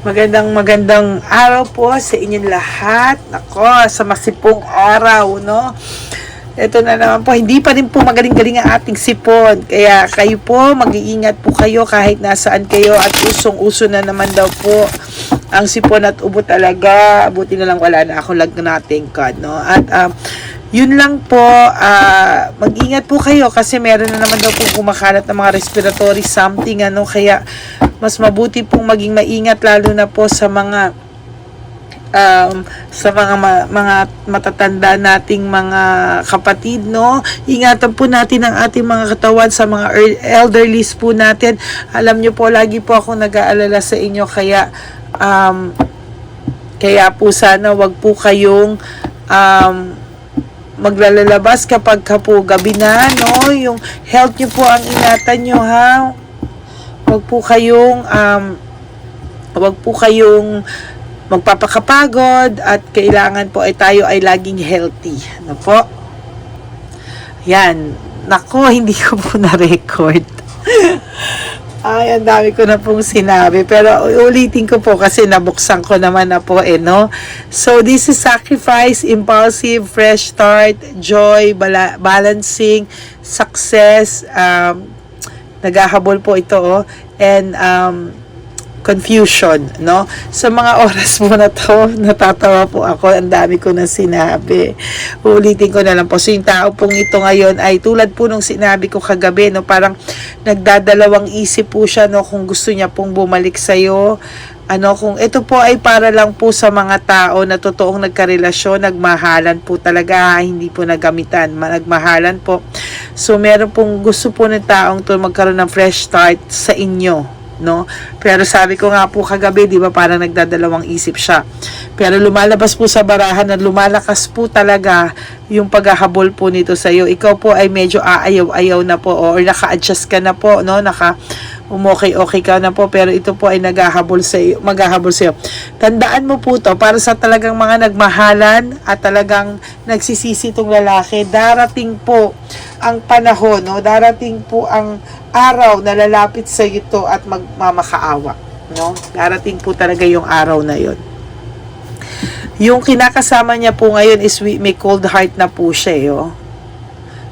Magandang magandang araw po sa inyong lahat. Nako, sa masipong araw, no? Ito na naman po, hindi pa rin po magaling-galing ang ating sipon. Kaya kayo po, mag-iingat po kayo kahit nasaan kayo at usong-uso na naman daw po ang sipon at ubo talaga. Buti na lang wala na ako lag nating card, no? At um, yun lang po, ah, mag-ingat po kayo kasi meron na naman daw po kumakalat ng mga respiratory something, ano, kaya mas mabuti pong maging maingat lalo na po sa mga um, sa mga ma- mga matatanda nating mga kapatid no? Ingatan po natin ang ating mga katawan sa mga er- elderlies po natin. Alam nyo po lagi po ako nag-aalala sa inyo kaya um, kaya po sana wag po kayong um, maglalalabas kapag ka po gabi na no? Yung health nyo po ang ingatan nyo ha wag po kayong um, wag po kayong magpapakapagod at kailangan po ay tayo ay laging healthy. Ano po? Yan. Nako, hindi ko po na-record. Ay, ang dami ko na pong sinabi. Pero ulitin ko po kasi nabuksan ko naman na po eh, no? So, this is sacrifice, impulsive, fresh start, joy, bala- balancing, success, um, naghahabol po ito, oh, and um, confusion, no? Sa mga oras po na to, natatawa po ako, ang dami ko na sinabi. Ulitin ko na lang po. So, yung tao pong ito ngayon ay tulad po nung sinabi ko kagabi, no? Parang nagdadalawang isip po siya, no? Kung gusto niya pong bumalik sa'yo, ano, kung ito po ay para lang po sa mga tao na totoong nagkarelasyon, nagmahalan po talaga, hindi po nagamitan, ma- nagmahalan po. So, meron pong gusto po ng taong to magkaroon ng fresh start sa inyo, no? Pero sabi ko nga po kagabi, 'di ba, parang nagdadalawang isip siya. Pero lumalabas po sa barahan na lumalakas po talaga yung paghahabol po nito sa iyo. Ikaw po ay medyo aayaw-ayaw na po or naka-adjust ka na po, no? Naka umokay-okay ka na po pero ito po ay naghahabol sa iyo, maghahabol sa iyo. Tandaan mo po to para sa talagang mga nagmahalan at talagang nagsisisi tong lalaki, darating po ang panahon, no? Darating po ang araw na lalapit sa ito at magmamakaawa, no? Darating po talaga yung araw na yon. Yung kinakasama niya po ngayon is may cold heart na po siya, eh, oh.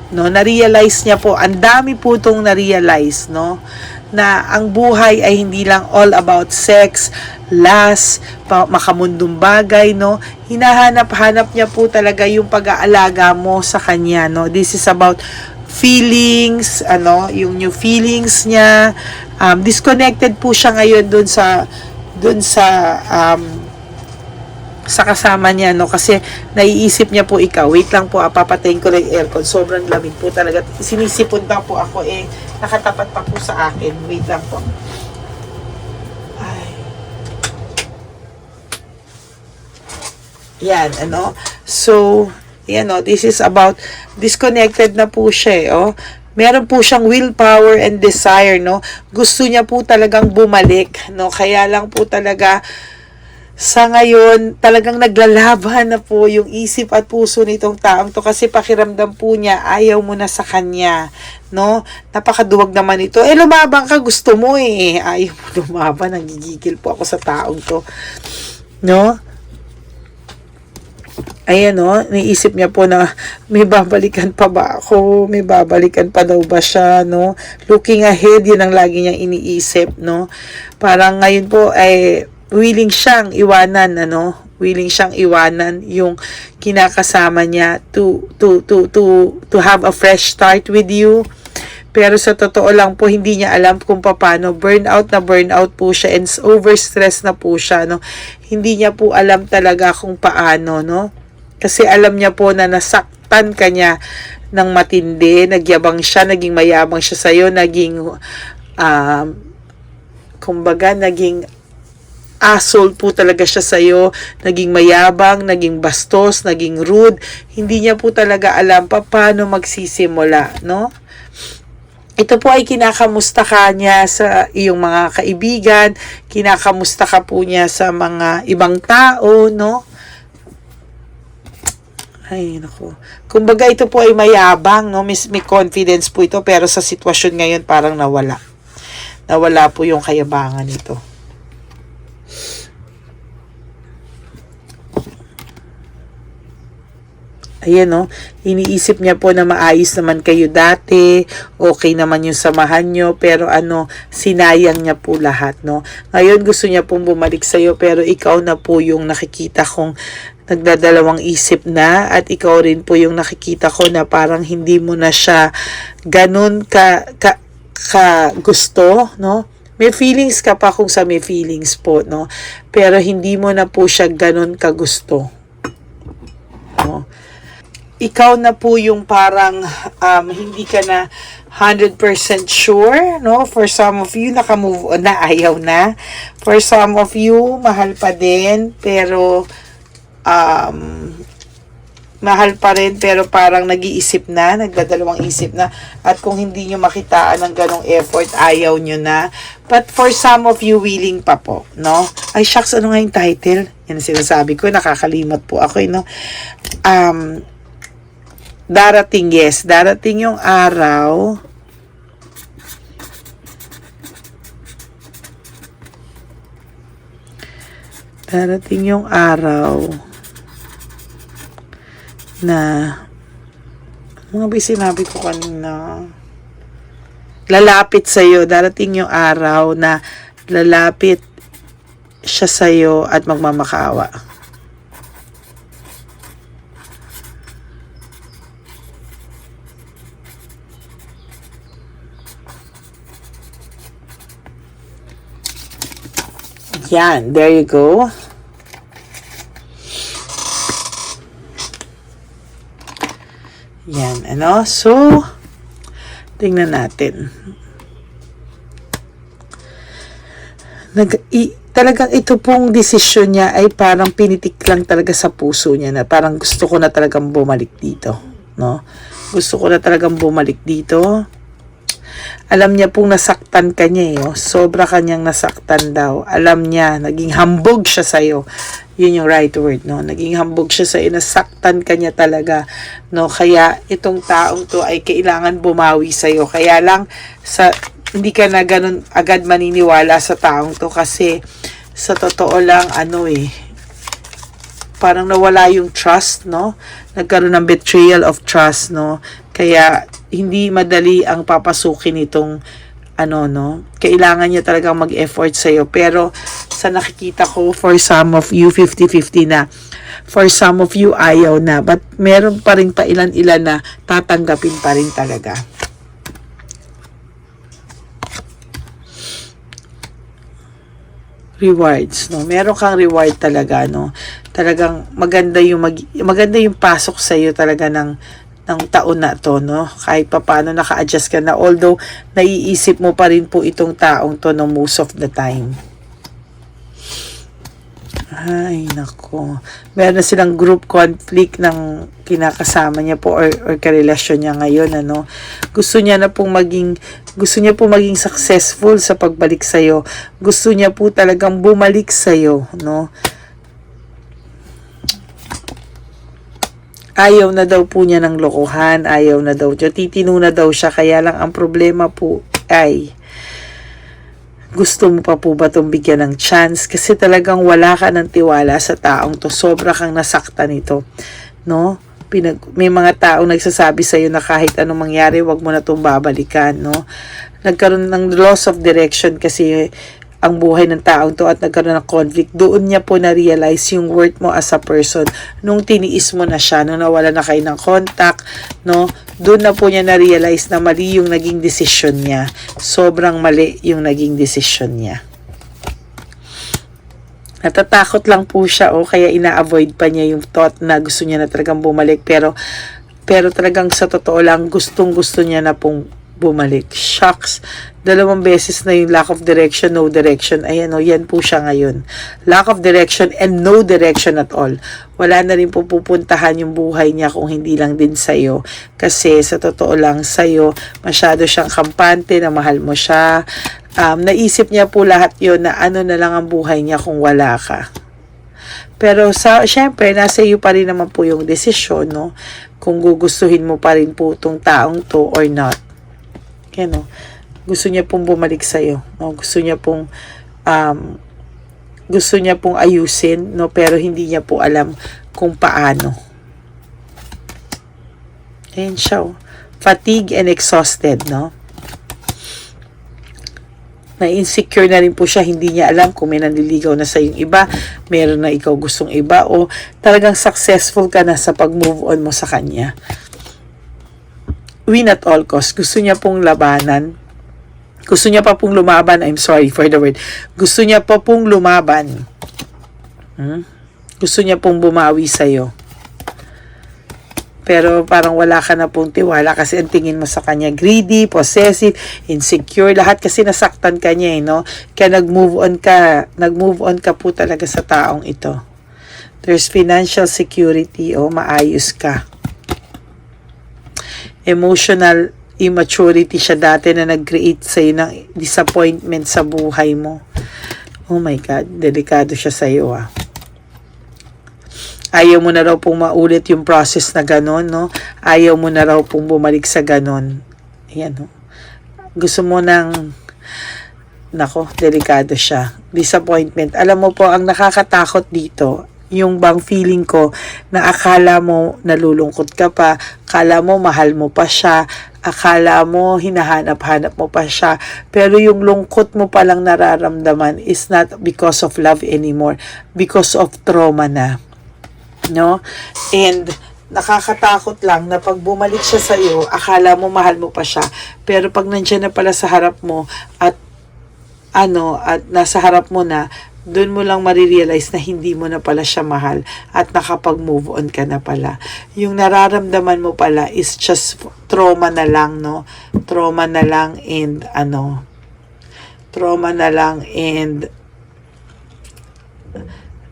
No, na-realize niya po, ang dami po itong na-realize, no? Na ang buhay ay hindi lang all about sex, lust, pa, makamundong bagay, no? Hinahanap-hanap niya po talaga yung pag-aalaga mo sa kanya, no? This is about feelings, ano, yung new feelings niya. Um, disconnected po siya ngayon dun sa dun sa um, sa kasama niya, no? Kasi naiisip niya po ikaw. Wait lang po, ah, papatayin ko lang yung aircon. Sobrang lamig po talaga. Sinisipon pa po ako, eh. Nakatapat pa po sa akin. Wait lang po. Ay. Yan, ano? So, yan, no? This is about, disconnected na po siya, eh, oh meron po siyang willpower and desire, no? Gusto niya po talagang bumalik, no? Kaya lang po talaga, sa ngayon, talagang naglalaban na po yung isip at puso nitong taong to kasi pakiramdam po niya, ayaw mo na sa kanya, no? Napakaduwag naman ito. Eh, lumabang ka, gusto mo eh. Ayaw mo lumaban, nagigigil po ako sa taong to. No? Ayan no, naisip niya po na may babalikan pa ba ako, may babalikan pa daw ba siya, no? Looking ahead, yun ang lagi niyang iniisip, no? Parang ngayon po ay willing siyang iwanan, ano? Willing siyang iwanan yung kinakasama niya to to to to to have a fresh start with you. Pero sa totoo lang po, hindi niya alam kung paano. Burnout na burnout po siya and overstress na po siya, no? Hindi niya po alam talaga kung paano, no? Kasi alam niya po na nasaktan ka niya ng matindi, nagyabang siya, naging mayabang siya sa'yo, naging, um, kumbaga, naging asshole po talaga siya sa'yo, naging mayabang, naging bastos, naging rude, hindi niya po talaga alam pa paano magsisimula, no? Ito po ay kinakamusta ka niya sa iyong mga kaibigan, kinakamusta ka po niya sa mga ibang tao, no? Ay, nako. Kumbaga ito po ay mayabang, no? May, may confidence po ito, pero sa sitwasyon ngayon parang nawala. Nawala po yung kayabangan nito. Ayan o, oh, iniisip niya po na maayos naman kayo dati, okay naman yung samahan nyo, pero ano, sinayang niya po lahat, no? Ngayon gusto niya pong bumalik sa'yo, pero ikaw na po yung nakikita kong nagdadalawang isip na at ikaw rin po yung nakikita ko na parang hindi mo na siya ganun ka, ka, ka gusto, no? May feelings ka pa kung sa may feelings po, no. Pero hindi mo na po siya ganun kagusto. No? ikaw na po yung parang um, hindi ka na 100% sure, no? For some of you, naka-move on na, ayaw na. For some of you, mahal pa din, pero um, mahal pa rin, pero parang nag-iisip na, nagdadalawang isip na. At kung hindi nyo makitaan ng ganong effort, ayaw nyo na. But for some of you, willing pa po, no? Ay, shucks, ano nga yung title? Yan ang sinasabi ko, nakakalimot po ako, no? Um, darating, yes, darating yung araw darating yung araw na mga ba sinabi ko kanina lalapit sa'yo darating yung araw na lalapit siya sa'yo at magmamakaawa Yan, there you go. Yan, ano? So, tingnan natin. Nag, i, talagang ito pong desisyon niya ay parang pinitik lang talaga sa puso niya na parang gusto ko na talagang bumalik dito. No? Gusto ko na talagang bumalik dito alam niya pong nasaktan ka niya eh. Oh. Sobra kanyang nasaktan daw. Alam niya, naging hambog siya sa'yo. Yun yung right word, no? Naging hambog siya sa'yo. Nasaktan ka niya talaga, no? Kaya itong taong to ay kailangan bumawi sa'yo. Kaya lang, sa, hindi ka na ganun agad maniniwala sa taong to kasi sa totoo lang, ano eh, parang nawala yung trust, no? Nagkaroon ng betrayal of trust, no? Kaya hindi madali ang papasukin itong ano no kailangan niya talagang mag-effort sa iyo pero sa nakikita ko for some of you 50-50 na for some of you ayaw na but meron pa rin pa ilan-ilan na tatanggapin pa rin talaga rewards no meron kang reward talaga no talagang maganda yung mag, maganda yung pasok sa iyo talaga ng ng taon na to, no? Kahit pa paano naka-adjust ka na. Although, naiisip mo pa rin po itong taong to no most of the time. Ay, nako. Meron na silang group conflict ng kinakasama niya po or, or karelasyon niya ngayon, ano. Gusto niya na pong maging, gusto niya po maging successful sa pagbalik sa'yo. Gusto niya po talagang bumalik sa'yo, no. ayaw na daw po niya ng lokohan, ayaw na daw titino na daw siya, kaya lang ang problema po ay, gusto mo pa po ba itong bigyan ng chance? Kasi talagang wala ka ng tiwala sa taong to, sobra kang nasaktan nito, no? Pinag, may mga taong nagsasabi sa iyo na kahit anong mangyari, wag mo na itong babalikan, no? Nagkaroon ng loss of direction kasi ang buhay ng taong to at nagkaroon ng conflict, doon niya po na-realize yung worth mo as a person. Nung tiniis mo na siya, nung nawala na kayo ng contact, no, doon na po niya na-realize na mali yung naging decision niya. Sobrang mali yung naging decision niya. Natatakot lang po siya, oh, kaya ina-avoid pa niya yung thought na gusto niya na talagang bumalik. Pero, pero talagang sa totoo lang, gustong gusto niya na pong bumalik. Shocks. Dalawang beses na yung lack of direction, no direction. Ayan o, yan po siya ngayon. Lack of direction and no direction at all. Wala na rin po pupuntahan yung buhay niya kung hindi lang din sa'yo. Kasi sa totoo lang sa'yo, masyado siyang kampante na mahal mo siya. Um, naisip niya po lahat yon na ano na lang ang buhay niya kung wala ka. Pero sa syempre nasa iyo pa rin naman po yung desisyon no kung gugustuhin mo pa rin po tong taong to or not. Yan no. Gusto niya pong bumalik sa iyo. No? Gusto niya pong um, gusto niya pong ayusin no pero hindi niya po alam kung paano. Ayan siya, oh. Fatigue and exhausted, no? na-insecure na rin po siya, hindi niya alam kung may nanliligaw na sa yung iba, meron na ikaw gustong iba, o talagang successful ka na sa pag-move on mo sa kanya. Win at all cost. Gusto niya pong labanan. Gusto niya pa pong lumaban. I'm sorry for the word. Gusto niya pa pong lumaban. Hmm? Gusto niya pong bumawi sa'yo. Pero parang wala ka na pong tiwala kasi ang tingin mo sa kanya greedy, possessive, insecure, lahat kasi nasaktan ka niya eh, no? Kaya nag-move on ka, nag-move on ka po talaga sa taong ito. There's financial security o maayos ka. Emotional immaturity siya dati na nag-create sa'yo ng disappointment sa buhay mo. Oh my God, delikado siya sa'yo ah ayaw mo na raw pong maulit yung process na ganon, no? Ayaw mo na raw pong bumalik sa ganon. Ayan, no? Gusto mo ng, nako, delikado siya. Disappointment. Alam mo po, ang nakakatakot dito, yung bang feeling ko na akala mo nalulungkot ka pa, akala mo mahal mo pa siya, akala mo hinahanap-hanap mo pa siya, pero yung lungkot mo palang nararamdaman is not because of love anymore, because of trauma na no? And nakakatakot lang na pag bumalik siya sa iyo, akala mo mahal mo pa siya, pero pag nandiyan na pala sa harap mo at ano, at nasa harap mo na, doon mo lang marirealize na hindi mo na pala siya mahal at nakapag-move on ka na pala. Yung nararamdaman mo pala is just trauma na lang, no? Trauma na lang and ano, trauma na lang and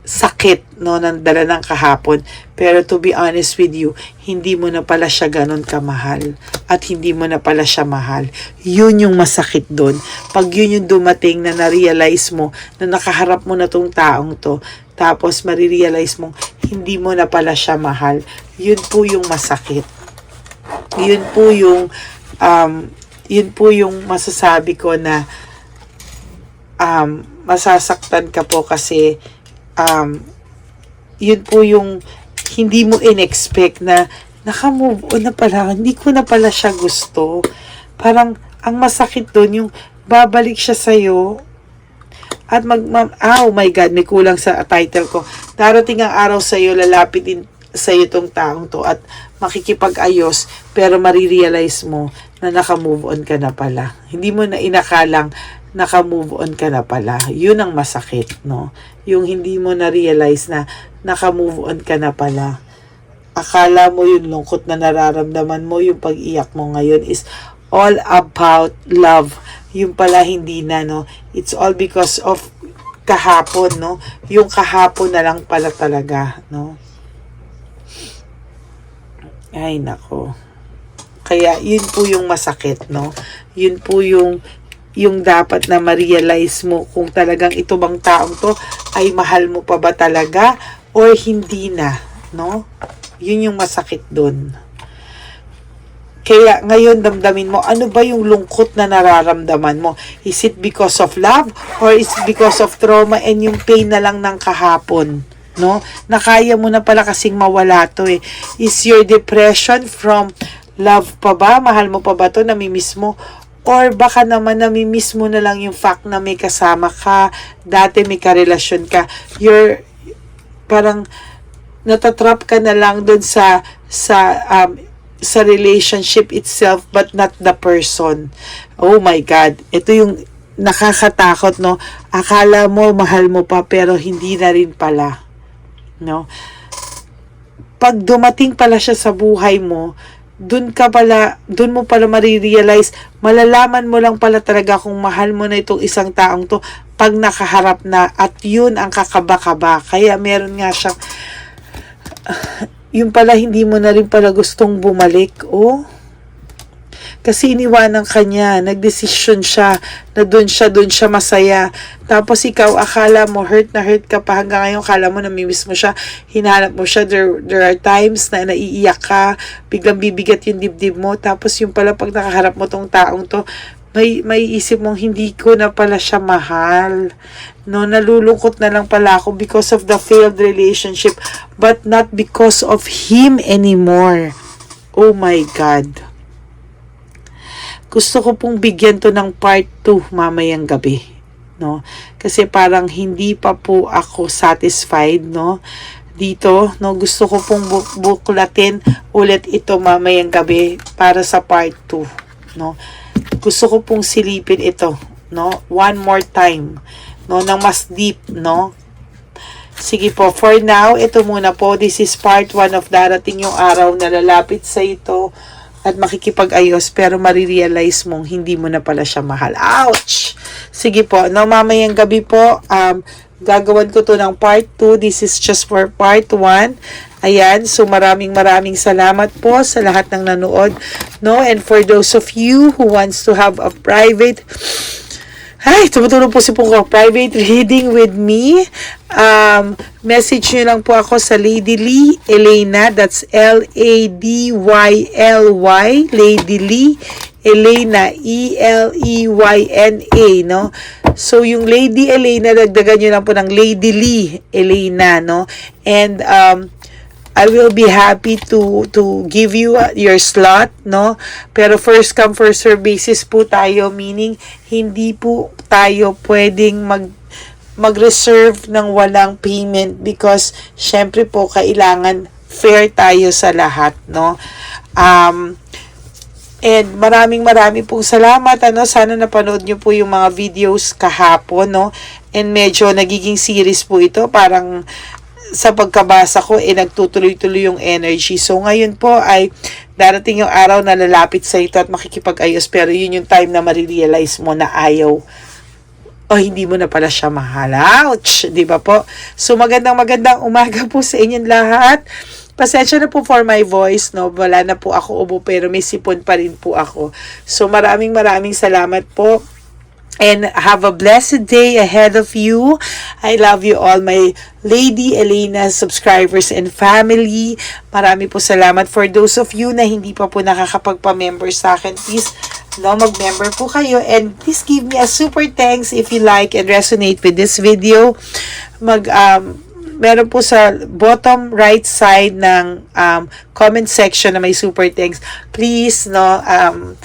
sakit no ng dala ng kahapon pero to be honest with you hindi mo na pala siya ganun kamahal. At hindi mo na pala siya mahal. Yun yung masakit doon pag yun yung dumating na na-realize mo na nakaharap mo na tong taong to tapos marirealize mo hindi mo na pala siya mahal yun po yung masakit. Yun po yung um, yun po yung masasabi ko na um, masasaktan ka po kasi um, yun po yung hindi mo in-expect na naka-move on na pala, hindi ko na pala siya gusto. Parang, ang masakit doon, yung babalik siya sa'yo, at mag, mag oh my God, may kulang sa title ko. Darating ang araw sa'yo, lalapitin sa'yo tong taong to, at makikipag-ayos, pero marirealize mo na naka-move on ka na pala. Hindi mo na inakalang naka-move on ka na pala. Yun ang masakit, no? Yung hindi mo na-realize na naka-move on ka na pala. Akala mo yung lungkot na nararamdaman mo, yung pag-iyak mo ngayon is all about love. Yung pala hindi na, no? It's all because of kahapon, no? Yung kahapon na lang pala talaga, no? Ay, nako. Kaya, yun po yung masakit, no? Yun po yung yung dapat na ma-realize mo kung talagang ito bang taong to ay mahal mo pa ba talaga or hindi na, no? Yun yung masakit doon. Kaya ngayon damdamin mo, ano ba yung lungkot na nararamdaman mo? Is it because of love or is it because of trauma and yung pain na lang ng kahapon? No? Nakaya mo na pala kasing mawala to eh. Is your depression from love pa ba? Mahal mo pa ba to? Namimiss mo? Or baka naman namimiss mo na lang yung fact na may kasama ka, dati may karelasyon ka, you're parang natatrap ka na lang dun sa sa um, sa relationship itself but not the person. Oh my God. Ito yung nakakatakot, no? Akala mo mahal mo pa pero hindi na rin pala. No? Pag dumating pala siya sa buhay mo, dun ka pala, dun mo pala marirealize, malalaman mo lang pala talaga kung mahal mo na itong isang taong to pag nakaharap na at yun ang kakaba-kaba. Kaya meron nga siyang, yung pala hindi mo na rin pala gustong bumalik, oh. Kasi iniwanan ka niya, nagdesisyon siya na doon siya, doon siya masaya. Tapos ikaw, akala mo, hurt na hurt ka pa hanggang ngayon, akala mo, namimiss mo siya, hinahanap mo siya, there, there are times na naiiyak ka, biglang bibigat yung dibdib mo, tapos yung pala pag nakaharap mo tong taong to, may, may isip mong hindi ko na pala siya mahal. No, nalulungkot na lang pala ako because of the failed relationship, but not because of him anymore. Oh my God. Gusto ko pong bigyan to ng part 2 mamayang gabi. No? Kasi parang hindi pa po ako satisfied, no? Dito, no? Gusto ko pong bu- buklatin ulit ito mamayang gabi para sa part 2, no? Gusto ko pong silipin ito, no? One more time, no? Nang mas deep, no? Sige po, for now, ito muna po. This is part 1 of darating yung araw na lalapit sa ito at makikipag-ayos pero marirealize mong hindi mo na pala siya mahal. Ouch! Sige po, no, mamayang gabi po, um, gagawan ko to ng part 2. This is just for part 1. Ayan, so maraming maraming salamat po sa lahat ng nanood. No, and for those of you who wants to have a private ay, tumutulong po si Pungko. Private reading with me. Um, message nyo lang po ako sa Lady Lee Elena. That's L-A-D-Y-L-Y. Lady Lee Elena. E-L-E-Y-N-A, no? So, yung Lady Elena, dagdagan nyo lang po ng Lady Lee Elena, no? And, um, I will be happy to to give you uh, your slot, no? Pero first come first serve basis po tayo, meaning hindi po tayo pwedeng mag mag-reserve ng walang payment because syempre po kailangan fair tayo sa lahat, no? Um, And maraming maraming pong salamat. Ano, sana napanood nyo po yung mga videos kahapon, no? And medyo nagiging series po ito. Parang sa pagkabasa ko, eh, nagtutuloy-tuloy yung energy. So, ngayon po ay darating yung araw na lalapit sa ito at makikipag-ayos. Pero yun yung time na marirealize mo na ayaw o hindi mo na pala siya mahal. Ouch! Di ba po? So, magandang magandang umaga po sa inyong lahat. Pasensya na po for my voice, no? Wala na po ako ubo, pero may sipon pa rin po ako. So, maraming maraming salamat po. And have a blessed day ahead of you. I love you all, my Lady Elena subscribers and family. Marami po salamat for those of you na hindi pa po nakakapagpa-member sa akin. Please, no, mag-member po kayo. And please give me a super thanks if you like and resonate with this video. Mag, um, meron po sa bottom right side ng um, comment section na may super thanks. Please, no, um,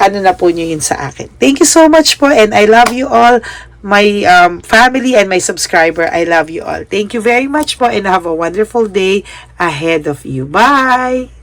ano na po nyo yun sa akin. Thank you so much po and I love you all, my um, family and my subscriber. I love you all. Thank you very much po and have a wonderful day ahead of you. Bye!